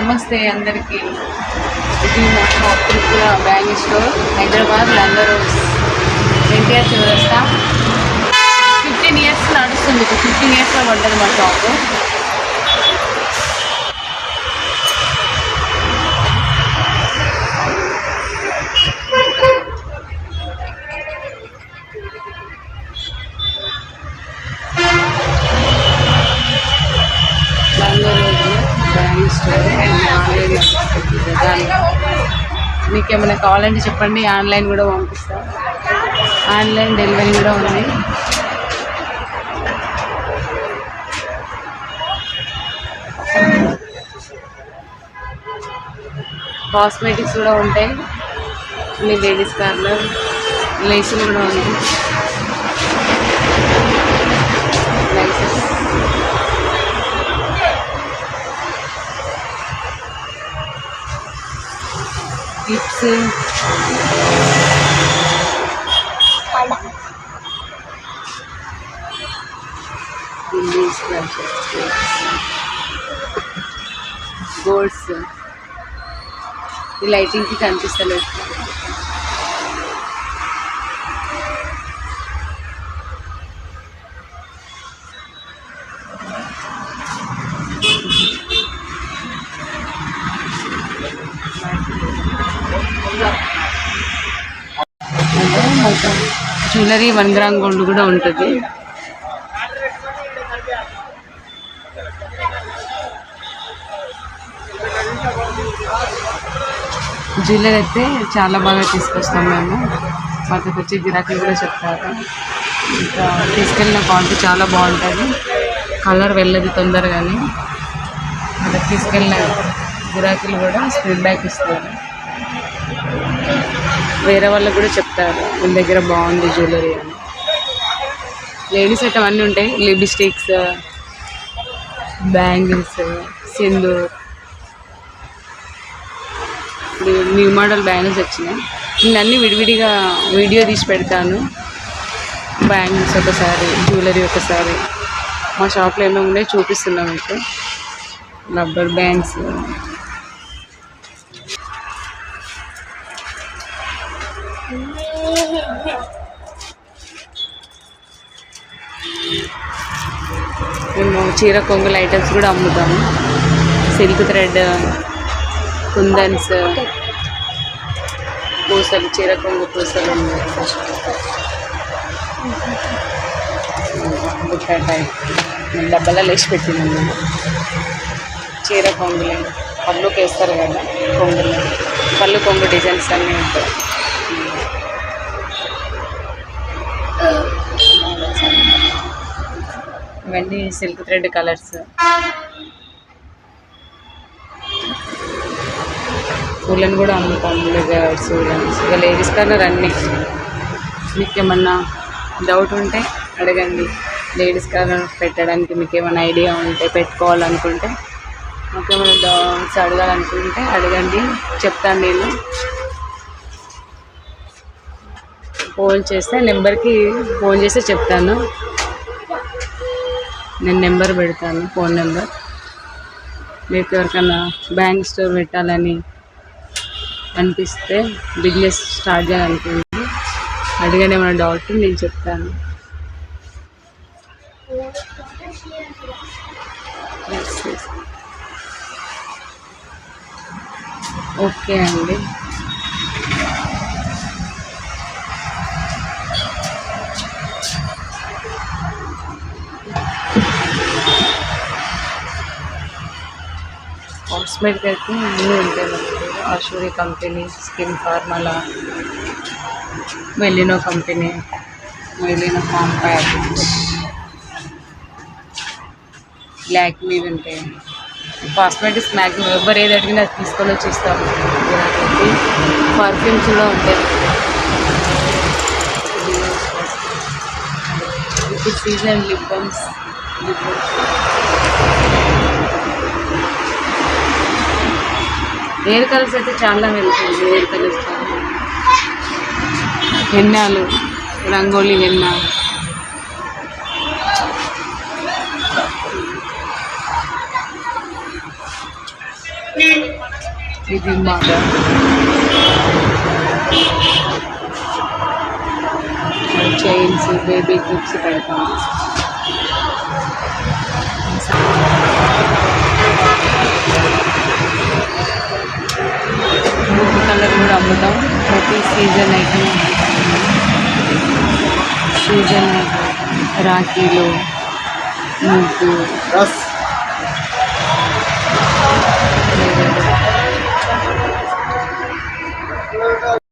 నమస్తే అందరికీ. ఇది మా షాప్ బ్యాంగ్ స్టోర్ హైదరాబాద్ లండర్ రోడ్స్. ఎన్టీఆర్ చివరస్తా ఫిఫ్టీన్ ఇయర్స్ నడుస్తుంది. ఫిఫ్టీన్ ఇయర్స్లో పడ్డది మా షాపు. స్టోర్ ఆన్లైన్ మీకు ఏమైనా కావాలంటే చెప్పండి ఆన్లైన్ కూడా పంపిస్తాం. ఆన్లైన్ డెలివరీ కూడా ఉంది. కాస్మెటిక్స్ కూడా ఉంటాయి. మీ లేడీస్ కార్లో లేసులు కూడా ఉంది. టిప్స్ గోల్డ్స్ ఈ లైటింగ్కి కనిపిస్తలేదు jewellery one gram gold కూడా ఉంటుంది. జ్యువెలరీ అయితే చాలా బాగా తీసుకొస్తాం మేము. మాకు వచ్చి గిరాకీ కూడా చెప్తారు. ఇంకా తీసుకెళ్ళిన క్వాలిటీ చాలా బాగుంటుంది. కలర్ వెళ్ళదు తొందరగానే. అక్కడ తీసుకెళ్ళిన గిరాకీలు కూడా స్పీడ్ బ్యాక్ ఇస్తారు. వేరే వాళ్ళకి కూడా చెప్తారు వీళ్ళ దగ్గర బాగుంది జ్యువెలరీ అని. లేడీస్ ఐటమ్ అన్నీ ఉంటాయి. Lipsticks bangles sindoor. New model bangles వచ్చినాయి. నేను అన్నీ విడివిడిగా వీడియో తీసి పెడతాను. బ్యాంగిల్స్ ఒకసారి జ్యువెలరీ ఒకసారి. మా షాప్లో ఏమేమి ఉన్నాయో చూపిస్తున్నాం మీకు. రబ్బర్ బ్యాండ్స్ మేము చీర కొంగుల ఐటమ్స్ కూడా అమ్ముతాము. సిల్క్ థ్రెడ్ కుందన్స్ పూసలు చీర కొంగు పూసలు ఉన్నాయి బుట్ట టైప్ డబ్బలా లేచి పెట్టినాము చీర కొంగులు పళ్ళుకి వేస్తారు కదా కొంగులు. పళ్ళు కొంగు డిజైన్స్ అన్నీ ఉంటాయి. ఇవన్నీ సిల్క్ థ్రెడ్ కలర్స్ పూలను కూడా అమ్ముతాము లెజర్స్ ఉలన్స్ ఇక లేడీస్ కార్నర్ అన్నీ మీకు ఏమన్నా డౌట్ ఉంటే అడగండి. లేడీస్ కలర్ పెట్టడానికి మీకు ఏమైనా ఐడియా ఉంటే పెట్టుకోవాలనుకుంటే మాకు ఏమైనా డౌట్స్ అడగాలనుకుంటే అడగండి. చెప్తాను నేను. ఫోన్ చేస్తే నెంబర్కి ఫోన్ చేస్తే చెప్తాను. నేను నెంబర్ పెడతాను ఫోన్ నెంబర్. మీకు ఎవరికైనా బ్యాంక్ స్టోర్ పెట్టాలని అనిపిస్తే బిజినెస్ స్టార్ట్ చేయాలనుకుంటుంది అడిగానే ఏమైనా డౌట్ నేను చెప్తాను. ఓకే అండి. కాస్మెటిక్ అయితే అన్నీ ఉంటాయి మనకి ఆశూరి కంపెనీ స్కిన్ ఫార్మలా మెలినో కంపెనీ మెలినో బ్లాక్ లాక్మీ ఉంటాయి. కాస్మెటిక్స్ మ్యాక్సిమం ఎవరు ఏది అడిగినా అది తీసుకొని వచ్చి ఇస్తాము పర్ఫ్యూమ్స్ కూడా ఉంటాయి. ఇప్పుడు season lip balms lip hair colours అయితే చాలా వెళ్తుంది హెయిర్ కలర్స్ హెన్నాలు రంగోలీ హెన్న. ఇది మాట చైన్స్ బేబీ గ్రూప్స్ పెడతాం కలర్ కూడా అమ్ముతాం ప్రతి సీజన్ అయితే సీజన్ రాఖీలు ముగ్గు दस